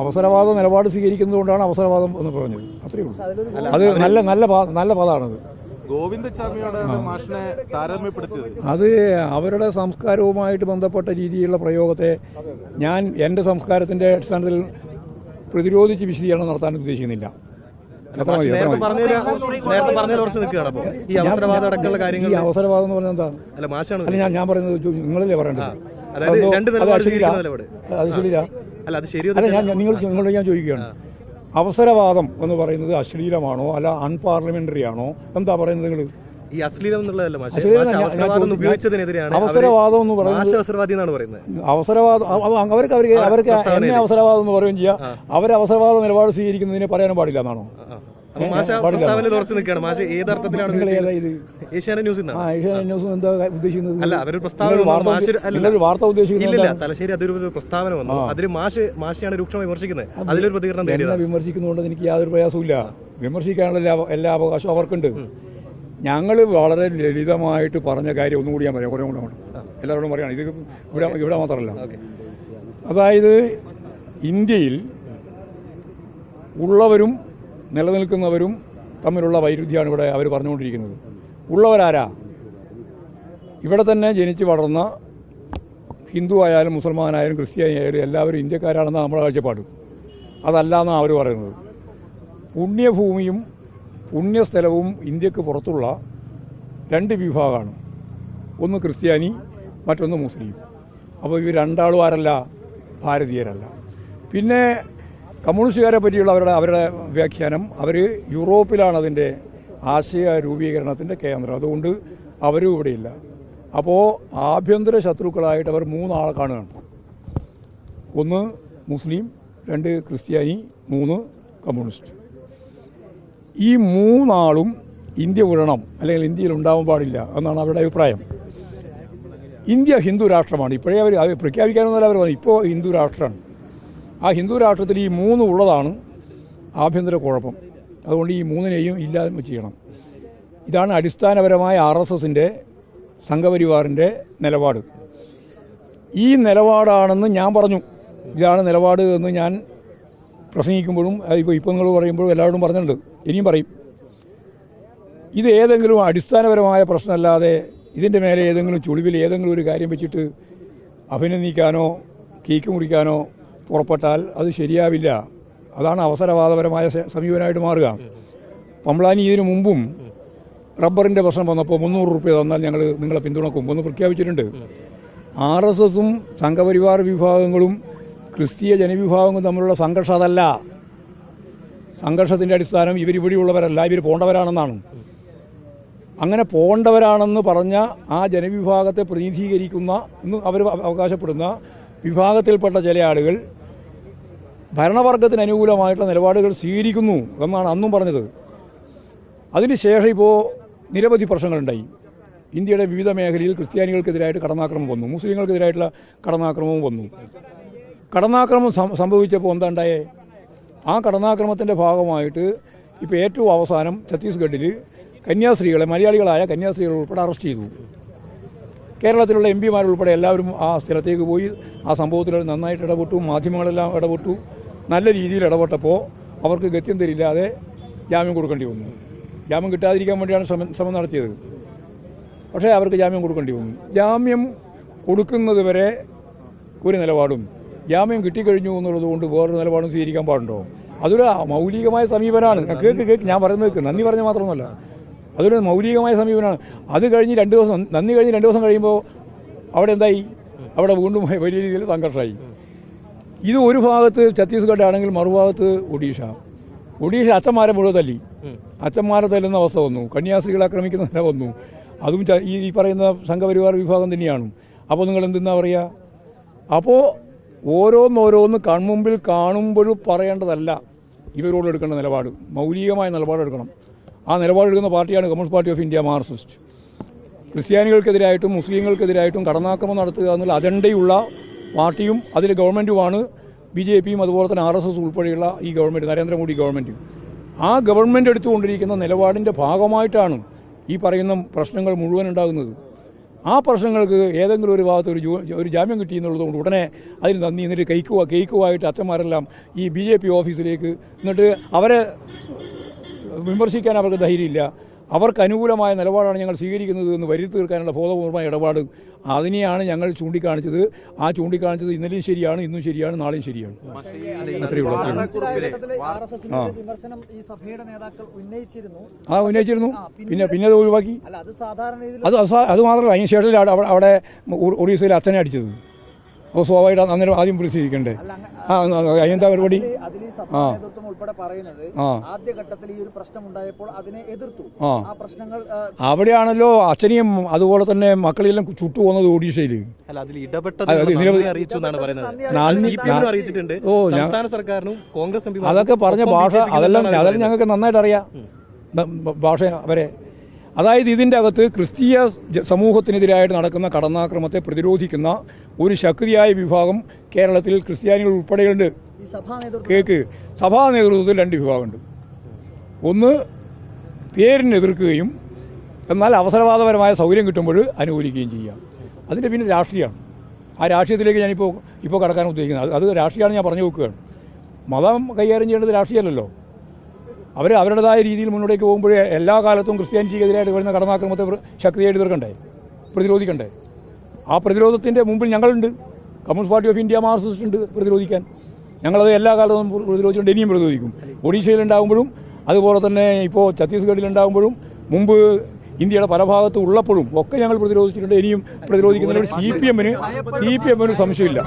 അവസരവാദ നിലപാട് സ്വീകരിക്കുന്നതുകൊണ്ടാണ് അവസരവാദം എന്ന് പറഞ്ഞത്. അത്രയേ ഉള്ളൂ. അത് നല്ല നല്ല നല്ല പദമാണത് അത് അവരുടെ സംസ്കാരവുമായിട്ട് ബന്ധപ്പെട്ട രീതിയിലുള്ള പ്രയോഗത്തെ ഞാൻ എന്റെ സംസ്കാരത്തിന്റെ അടിസ്ഥാനത്തിൽ പ്രതിരോധിച്ച് വിശദീകരണം നടത്താൻ ഉദ്ദേശിക്കുന്നില്ല. നേരത്തെ പറഞ്ഞതിൽ കുറച്ച് നിൽക്കുകയാണ് അപ്പോൾ ഈ അവസരവാദം അടക്കമുള്ള കാര്യങ്ങൾ ഈ അവസരവാദം എന്ന് പറഞ്ഞാൽ എന്താ? അല്ല മാഷാണ് അല്ല ഞാൻ ഞാൻ പറയുന്നത് നിങ്ങളല്ലേ പറയേണ്ടത്. അതായത് രണ്ട് അത് ശരിയില്ല അല്ല അത് ശരിയോ. അല്ല ഞാൻ നിങ്ങൾ നിങ്ങളോട് ഞാൻ ചോദിക്കുകയാണ്. അവസരവാദം എന്ന് പറയുന്നത് അശ്ലീലമാണോ അല്ല അൺപാർലമെന്ററി ആണോ? എന്താ പറയുന്നത് നിങ്ങൾ ഈ അശ്ലീലം എന്നുള്ളതല്ല അവസരവാദം എന്ന് പറയുന്നത് അവസരവാദി എന്നാണ് പറയുന്നത്. അവസരവാദം അവ- അവ- അവർക്ക് അവർക്ക് അവർക്ക് എന്നെ അവസരവാദം എന്ന് പറയുകയും ചെയ്യാം. അവർ അവസരവാദ നിലപാട് സ്വീകരിക്കുന്നതിനെ പറയാനും പാടില്ല എന്നാണോ? മാഷ പ്രസ്താവനയിൽ ഉറച്ചു നിൽക്കുകയാണ്. മാഷ ഏത് അർത്ഥത്തിലാണ് നിങ്ങൾ ഏതാ ഉദ്ദേശിച്ചത്? ഇത്? ഏഷ്യാനെറ്റ് ന്യൂസിൽ ആ നിന്നാണ് ഏഷ്യാനെറ്റ് ന്യൂസ് എന്താ ഉദ്ദേശിക്കുന്നത്? അല്ല അവരൊരു പ്രസ്താവന നിങ്ങളൊരു വന്നു. വാർത്ത മാഷ് ഉദ്ദേ- അല്ല. നിങ്ങളൊരു വാർത്ത ഉദ്ദേശിക്കുന്നത് ഇല്ലില്ല എന്താണ്? തലശ്ശേരി അതൊരു ഒരു പ്രസ്താവന വന്നു. അതിൽ മാഷ് മാഷിയാണ് രൂക്ഷമായി വിമർശിക്കുന്നത്. അതിലൊരു പ്രതികരണം എന്നെ നേടിയത് വിമർശിക്കുന്നതുകൊണ്ട് എനിക്ക് യാതൊരു പ്രയാസവുമില്ല. വിമർശിക്കാനുള്ള എല്ലാ എല്ലാ അവകാശവും അവർക്കുണ്ട്. ഞങ്ങൾ വളരെ ലളിതമായിട്ട് പറഞ്ഞ കാര്യം ഒന്നും കൂടി ഞാൻ പറയാം. കുറേ കൂടെ അങ്ങോട്ട്. എല്ലാവരോടും പറയണം. ഇത് ഇവിടെ ഇവിടെ മാത്രമല്ല. അതായത് ഇന്ത്യയിൽ ഉള്ളവരും നിലനിൽക്കുന്നവരും തമ്മിലുള്ള വൈരുദ്ധ്യമാണ് ഇവിടെ അവർ പറഞ്ഞുകൊണ്ടിരിക്കുന്നത്. ഉള്ളവരാരാ? ഇവിടെ തന്നെ ജനിച്ച് വളർന്ന ഹിന്ദു ആയാലും മുസൽമാനായാലും ക്രിസ്ത്യാനി ആയാലും എല്ലാവരും ഇന്ത്യക്കാരാണെന്നാണ് നമ്മുടെ കാഴ്ചപ്പാട്. അതല്ല എന്നാണ് അവർ പറയുന്നത്. പുണ്യഭൂമിയും പുണ്യസ്ഥലവും ഇന്ത്യയ്ക്ക് പുറത്തുള്ള രണ്ട് വിഭാഗമാണ്. ഒന്ന് ക്രിസ്ത്യാനി മറ്റൊന്ന് മുസ്ലിം. അപ്പോൾ ഇവർ രണ്ടാളും ആരല്ല? ഭാരതീയരല്ല. പിന്നെ കമ്മ്യൂണിസ്റ്റുകാരെ പറ്റിയുള്ള അവരുടെ അവരുടെ വ്യാഖ്യാനം അവർ യൂറോപ്പിലാണ് അതിന്റെ ആശയ രൂപീകരണത്തിന്റെ കേന്ദ്രം. അതുകൊണ്ട് അവരും ഇവിടെയില്ല. അപ്പോൾ ആഭ്യന്തര ശത്രുക്കളായിട്ട് അവർ മൂന്നാളെ കാണുകയാണ്. ഒന്ന് മുസ്ലിം രണ്ട് ക്രിസ്ത്യാനി മൂന്ന് കമ്മ്യൂണിസ്റ്റ്. ഈ മൂന്നാളും ഇന്ത്യ വിടണം അല്ലെങ്കിൽ ഇന്ത്യയിൽ ഉണ്ടാവാൻ പാടില്ല എന്നാണ് അവരുടെ അഭിപ്രായം. ഇന്ത്യ ഹിന്ദു രാഷ്ട്രമാണ്. ഇപ്പോഴേ അവർ പ്രഖ്യാപിക്കാനൊന്നുമല്ല അവർ പറഞ്ഞു ഇപ്പോൾ ഹിന്ദു രാഷ്ട്രമാണ്. ആ ഹിന്ദു രാഷ്ട്രത്തിൽ ഈ മൂന്ന് ഉള്ളതാണ് ആഭ്യന്തര കുഴപ്പം. അതുകൊണ്ട് ഈ മൂന്നിനെയും ഇല്ലാതെ ചെയ്യണം. ഇതാണ് അടിസ്ഥാനപരമായ ആർ എസ് എസിന്റെ സംഘപരിവാറിന്റെ നിലപാട്. ഈ നിലപാടാണെന്ന് ഞാൻ പറഞ്ഞു. ഇതാണ് നിലപാട് എന്ന് ഞാൻ പ്രസംഗിക്കുമ്പോഴും ഇപ്പോൾ ഇപ്പോൾ നിങ്ങൾ പറയുമ്പോഴും എല്ലാവരോടും പറഞ്ഞിട്ടുണ്ട്. ഇനിയും പറയും. ഇത് ഏതെങ്കിലും അടിസ്ഥാനപരമായ പ്രശ്നമല്ലാതെ ഇതിന്റെ മേലെ ഏതെങ്കിലും ചുളിവിൽ ഏതെങ്കിലും ഒരു കാര്യം വെച്ചിട്ട് അഭിനന്ദിക്കാനോ കേക്ക് മുറിക്കാനോ പുറപ്പെട്ടാൽ അത് ശരിയാവില്ല. അതാണ് അവസരവാദപരമായ സമീപനമായിട്ട് മാറുക. പമ്പ്ളാനി ഇതിനു മുമ്പും റബ്ബറിന്റെ പ്രശ്നം വന്നപ്പോൾ മുന്നൂറ് റുപ്യ തന്നാൽ ഞങ്ങൾ നിങ്ങളെ പിന്തുണക്കും. എന്ന് പ്രഖ്യാപിച്ചിട്ടുണ്ട്. ആർ എസ് എസും സംഘപരിവാർ വിഭാഗങ്ങളും ക്രിസ്തീയ ജനവിഭാഗങ്ങളും തമ്മിലുള്ള സംഘർഷം അതല്ല. സംഘർഷത്തിന്റെ അടിസ്ഥാനം ഇവർ ഇവിടെയുള്ളവരല്ല ഇവർ പോണ്ടവരാണെന്നാണ്. അങ്ങനെ പോണ്ടവരാണെന്ന് പറഞ്ഞ ആ ജനവിഭാഗത്തെ പ്രതിനിധീകരിക്കുന്ന എന്ന് അവർ അവകാശപ്പെടുന്ന വിഭാഗത്തിൽപ്പെട്ട ചില ആളുകൾ ഭരണവർഗത്തിന് അനുകൂലമായിട്ടുള്ള നിലപാടുകൾ സ്വീകരിക്കുന്നു എന്നാണ് അന്നും പറഞ്ഞത്. അതിനുശേഷം ഇപ്പോൾ നിരവധി പ്രശ്നങ്ങളുണ്ടായി. ഇന്ത്യയുടെ വിവിധ മേഖലയിൽ ക്രിസ്ത്യാനികൾക്കെതിരായിട്ട് കടന്നാക്രമം വന്നു. മുസ്ലിങ്ങൾക്കെതിരായിട്ടുള്ള കടന്നാക്രമവും വന്നു. കടന്നാക്രമം സംഭവിച്ചപ്പോൾ എന്താണ്ടായേ ആ കടന്നാക്രമത്തിന്റെ ഭാഗമായിട്ട് ഇപ്പോൾ ഏറ്റവും അവസാനം ഛത്തീസ്ഗഡിൽ കന്യാസ്ത്രീകളെ മലയാളികളായ കന്യാസ്ത്രീകൾ ഉൾപ്പെടെ അറസ്റ്റ് ചെയ്തു. കേരളത്തിലുള്ള എം പിമാരുൾപ്പെടെ എല്ലാവരും ആ സ്ഥലത്തേക്ക് പോയി ആ സംഭവത്തിൽ നന്നായിട്ട് ഇടപെട്ടു മാധ്യമങ്ങളെല്ലാം ഇടപെട്ടു. നല്ല രീതിയിൽ ഇടപെട്ടപ്പോൾ അവർക്ക് ഗത്യം തരില്ലാതെ ജാമ്യം കൊടുക്കേണ്ടി വന്നു. ജാമ്യം കിട്ടാതിരിക്കാൻ വേണ്ടിയാണ് ശ്രമം നടത്തിയത്. പക്ഷേ അവർക്ക് ജാമ്യം കൊടുക്കേണ്ടി വന്നു. ജാമ്യം കൊടുക്കുന്നത് വരെ ഒരു നിലപാടും. ജാമ്യം കിട്ടിക്കഴിഞ്ഞു എന്നുള്ളത് കൊണ്ട് വേറൊരു നിലപാടും സ്വീകരിക്കാൻ പാടുണ്ടോ? അതൊരു മൗലികമായ സമീപനമാണ്. കേൾക്ക് കേൾക്ക് ഞാൻ പറയുന്നത് നന്ദി പറഞ്ഞ മാത്രമൊന്നുമല്ല. അതൊരു മൗലികമായ സമീപനമാണ്. അത് കഴിഞ്ഞ് രണ്ട് ദിവസം നന്ദി കഴിഞ്ഞ് രണ്ട് ദിവസം കഴിയുമ്പോൾ അവിടെ എന്തായി? അവിടെ വീണ്ടും വലിയ രീതിയിൽ സംഘർഷമായി. ഇത് ഒരു ഭാഗത്ത് ഛത്തീസ്ഗഡ് ആണെങ്കിൽ മറുഭാഗത്ത് ഒഡീഷ. ഒഡീഷ അച്ഛന്മാരെ മുഴുവൻ തല്ലി. അച്ഛന്മാരെ തല്ലുന്ന അവസ്ഥ വന്നു. കന്യാസ്ത്രീകളെ ആക്രമിക്കുന്ന നില വന്നു. അതും ഈ ഈ പറയുന്ന സംഘപരിവാർ വിഭാഗം തന്നെയാണ്. അപ്പോൾ നിങ്ങൾ എന്തെന്നാ പറയുക അപ്പോൾ ഓരോന്നോരോന്ന് കൺമുമ്പിൽ കാണുമ്പോഴും പറയേണ്ടതല്ല ഇവരോട് എടുക്കേണ്ട നിലപാട്. മൗലികമായ നിലപാടെടുക്കണം. ആ നിലപാടെടുക്കുന്ന പാർട്ടിയാണ് communist party of India Marxist. ക്രിസ്ത്യാനികൾക്കെതിരായിട്ടും മുസ്ലിങ്ങൾക്കെതിരായിട്ടും കടന്നാക്രമം നടത്തുക എന്നുള്ള അജണ്ടയുള്ള പാർട്ടിയും അതിൽ ഗവൺമെന്റുമാണ് ബി ജെ പിയും അതുപോലെ തന്നെ ആർ എസ് എസ് ഉൾപ്പെടെയുള്ള ഈ ഗവൺമെന്റ് നരേന്ദ്രമോദി ഗവൺമെന്റ് ആ ഗവൺമെന്റ് എടുത്തുകൊണ്ടിരിക്കുന്ന നിലപാടിന്റെ ഭാഗമായിട്ടാണ് ഈ പറയുന്ന പ്രശ്നങ്ങൾ മുഴുവൻ ഉണ്ടാകുന്നത്. ആ പ്രശ്നങ്ങൾക്ക് ഏതെങ്കിലും ഒരു ഭാഗത്ത് ഒരു ഒരു ജാമ്യം കിട്ടി എന്നുള്ളതുകൊണ്ട് ഉടനെ അതിന് നന്ദി എന്നിട്ട് കൈക്കുക കേക്കുവായിട്ട് അച്ഛന്മാരെല്ലാം ഈ ബി ജെ പി ഓഫീസിലേക്ക് എന്നിട്ട് അവരെ വിമർശിക്കാൻ അവർക്ക് ധൈര്യമില്ല. അവർക്ക് അനുകൂലമായ നിലപാടാണ് ഞങ്ങൾ സ്വീകരിക്കുന്നത് എന്ന് വരുത്തി തീർക്കാനുള്ള ബോധപൂർവമായ ഇടപാട് അതിനെയാണ് ഞങ്ങൾ ചൂണ്ടിക്കാണിച്ചത്. ആ ചൂണ്ടിക്കാണിച്ചത് ഇന്നലെയും ശരിയാണ് ഇന്നും ശരിയാണ് നാളെയും ശരിയാണ്. ആ. ഉന്നയിച്ചിരുന്നു. പിന്നെ പിന്നെ അത് ഒഴിവാക്കി. അത് അത് മാത്രമല്ല അതിന് ശേഷം അവിടെ അവിടെ ഒറീസയിൽ അച്ഛനെ അടിച്ചത്. അപ്പോൾ സ്വാഭാവികമായിട്ട് അന്നേരം ആദ്യം വിളിച്ചിരിക്കണ്ടേ? ആ എന്താ അതിനെന്താ പരിപാടി? ആ. ആ. അവിടെയാണല്ലോ അച്ഛനെയും അതുപോലെ തന്നെ മക്കളെല്ലാം ചുട്ടു പോകുന്നത് ഒഡീഷയിൽ അറിയിച്ചിട്ടുണ്ട്. ഓ, ഞാൻ- അതൊക്കെ പറഞ്ഞ ഭാഷ അതെല്ലാം അതെല്ലാം ഞങ്ങൾക്ക് നന്നായിട്ട് അറിയാം ഭാഷ അവരെ അതായത് ഇതിന്റെ അകത്ത് ക്രിസ്തീയ സമൂഹത്തിനെതിരായിട്ട് നടക്കുന്ന കടന്നാക്രമത്തെ പ്രതിരോധിക്കുന്ന ഒരു ശക്തിയായ വിഭാഗം കേരളത്തിൽ ക്രിസ്ത്യാനികൾ ഉൾപ്പെടെയുണ്ട്. കേക്ക്. സഭാ നേതൃത്വത്തിൽ രണ്ട് വിഭാഗമുണ്ട്. ഒന്ന് പേരിനെ എതിർക്കുകയും എന്നാൽ അവസരവാദപരമായ സൗകര്യം കിട്ടുമ്പോൾ അനുകൂലിക്കുകയും ചെയ്യാം അതിന്റെ പിന്നെ രാഷ്ട്രീയമാണ്. ആ രാഷ്ട്രീയത്തിലേക്ക് ഞാനിപ്പോൾ ഇപ്പോൾ കടക്കാൻ ഉദ്ദേശിക്കുന്നത്. അത് രാഷ്ട്രീയമാണ് ഞാൻ പറഞ്ഞു വെക്കുകയാണ്. മതം കൈകാര്യം ചെയ്യേണ്ടത് രാഷ്ട്രീയമല്ലല്ലോ അവർ അവരുടേതായ രീതിയിൽ മുന്നോട്ടേക്ക് പോകുമ്പോഴേ എല്ലാ കാലത്തും ക്രിസ്ത്യാനിറ്റിക്കെതിരായിട്ട് വരുന്ന കടന്നാക്രമത്തെ ശക്തിയായിട്ട് എതിർക്കണ്ടേ പ്രതിരോധിക്കണ്ടേ? ആ പ്രതിരോധത്തിന്റെ മുമ്പിൽ ഞങ്ങളുണ്ട്. Communist party of India Marxist ഉണ്ട് പ്രതിരോധിക്കാൻ. ഞങ്ങളത് എല്ലാ കാലത്തും പ്രതിരോധിച്ചിട്ടുണ്ട് പ്രതിരോധിച്ചുകൊണ്ട് ഇനിയും പ്രതിരോധിക്കും. ഒഡീഷയിലുണ്ടാകുമ്പോഴും അതുപോലെ തന്നെ ഇപ്പോൾ ഛത്തീസ്ഗഡിലുണ്ടാകുമ്പോഴും മുമ്പ് ഇന്ത്യയുടെ പല ഭാഗത്തും ഉള്ളപ്പോഴും ഒക്കെ ഞങ്ങൾ പ്രതിരോധിച്ചിട്ടുണ്ട്. ഇനിയും പ്രതിരോധിക്കുന്നതിനോട് സി പി എമ്മിന് സി പി എമ്മിന് സംശയമില്ല.